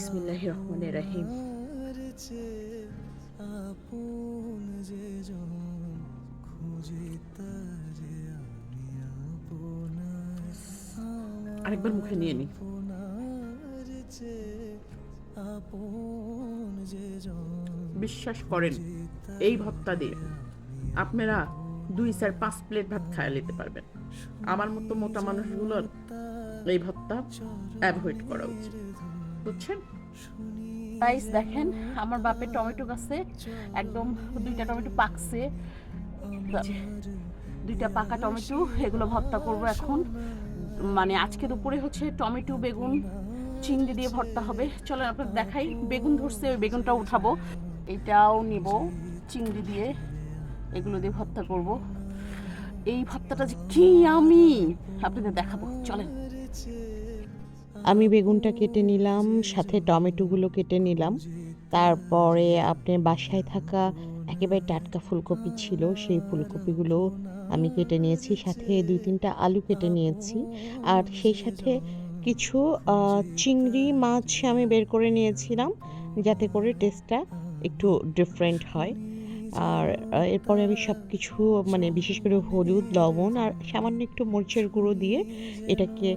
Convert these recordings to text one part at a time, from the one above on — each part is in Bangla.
বিসমিল্লাহ রহমান রাহিম। আরেকবার মুখে নিয়ে নি। বিশ্বাস করেন এই ভত্তা দিয়ে আপনারা দুই চার পাঁচ প্লেট ভাত খায় নিতে পারবেন। আমার মতো মোটা মানুষগুলোর এই ভত্তা অ্যাভয়েড করা উচিত। বুঝছেন? রাইস দেখেন, আমার বাপের টমেটো গাছে একদম দুইটা টমেটো পাকছে। দুইটা পাকা টমেটো, এগুলো ভর্তা করব এখন। মানে আজকে দুপুরে হচ্ছে টমেটো, বেগুন, চিংড়ি দিয়ে ভর্তা হবে। চলেন আপনাদের দেখাই, বেগুন ধরছে, ওই বেগুনটা উঠাবো। এটাও নিব, চিংড়ি দিয়ে এগুলো দিয়ে ভর্তা করব। এই ভর্তাটা যে কি আমি! আপনাদের দেখাবো, চলেন। আমি বেগুনটা কেটে নিলাম, সাথে টমেটোগুলো কেটে নিলাম। তারপরে আপনি বাসায় থাকা একেবারে টাটকা ফুলকপি ছিল, সেই ফুলকপিগুলো আমি কেটে নিয়েছি, সাথে দুই তিনটা আলু কেটে নিয়েছি। আর সেই সাথে কিছু চিংড়ি মাছ আমি বের করে নিয়েছিলাম, যাতে করে টেস্টটা একটু ডিফারেন্ট হয়। আর এরপরে আমি সব কিছু মানে বিশেষ করে হলুদ, লবণ আর সামান্য একটু মরিচের গুঁড়ো দিয়ে এটাকে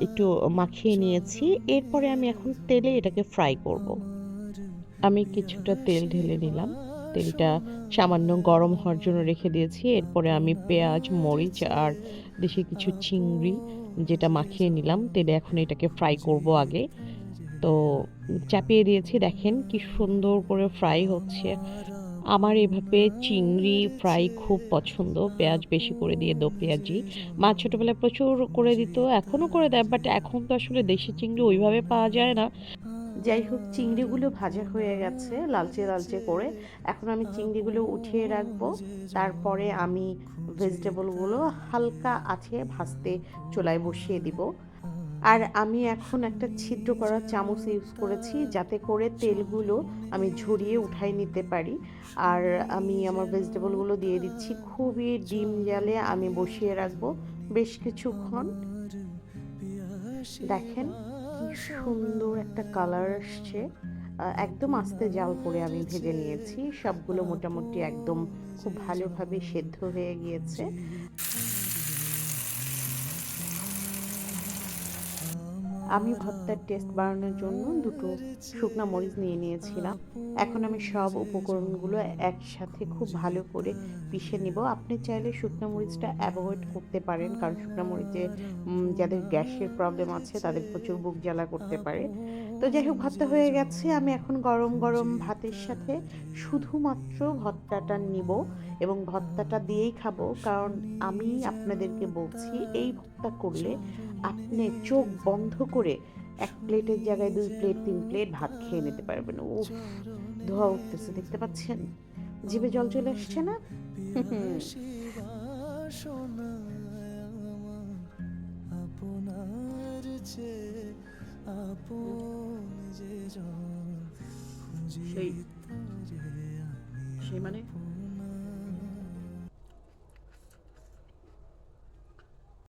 একটু মাখিয়ে নিয়েছি। এরপরে আমি এখন তেলে এটাকে ফ্রাই করব। আমি কিছুটা তেল ঢেলে নিলাম। তেলটা সামান্য গরম হওয়ার জন্য রেখে দিয়েছি। এরপরে আমি পেঁয়াজ, মরিচ আর দেশে কিছু চিংড়ি যেটা মাখিয়ে নিলাম, তেলে এখন এটাকে ফ্রাই করব আগে। তো চাপিয়ে দিয়েছি, দেখেন কি সুন্দর করে ফ্রাই হচ্ছে। আমার এভাবে চিংড়ি ফ্রাই খুব পছন্দ। পেঁয়াজ বেশি করে দিয়ে দো পেঁয়াজি। মা ছোটোবেলায় প্রচুর করে দিত, এখনও করে দেয় বাট এখন তো আসলে দেশি চিংড়ি ওইভাবে পাওয়া যায় না। যাই হোক, চিংড়িগুলো ভাজা হয়ে গেছে লালচে লালচে করে। এখন আমি চিংড়িগুলো উঠিয়ে রাখব। তারপরে আমি ভেজিটেবলগুলো হালকা আছে ভাজতে চুলায় বসিয়ে দিব। আর আমি এখন একটা ছিদ্র করা চামচ ইউজ করেছি যাতে করে তেলগুলো আমি ঝরিয়ে উঠাই নিতে পারি। আর আমি আমার ভেজিটেবলগুলো দিয়ে দিচ্ছি। খুবই ডিম জালে আমি বসিয়ে রাখব বেশ কিছুক্ষণ। দেখেন কি সুন্দর একটা কালার আসছে। একদম আস্তে জাল করে আমি ভেজে নিয়েছি। সবগুলো মোটামুটি একদম খুব ভালোভাবে সেদ্ধ হয়ে গিয়েছে। আমি ভর্তার টেস্ট বাড়ানোর জন্য দুটো শুকনো মরিচ নিয়ে নিয়েছিলাম। এখন আমি সব উপকরণগুলো একসাথে খুব ভালো করে পিষে নিব। আপনি চাইলে শুকনো মরিচটা অ্যাভয়েড করতে পারেন, কারণ শুকনো মরিচে যাদের গ্যাসের প্রবলেম আছে তাদের প্রচুর বুক জ্বালা করতে পারে। তো যাই হোক, ভর্তা হয়ে গেছে। আমি এখন গরম গরম ভাতের সাথে শুধুমাত্র ভর্তাটা নিব এবং ভর্তাটা দিয়েই খাব, কারণ আমি আপনাদেরকে বলছি, এই ভর্তা করলে আপনি চোখ বন্ধ করে এক প্লেটের জায়গায় দুই প্লেট, তিন প্লেট ভাত খেয়ে নিতে পারবেন। ও, ধোয়া উঠতেছে, দেখতে পাচ্ছেন? জিভে জল চলে আসছে না? যে খুঁজি সেই মানে?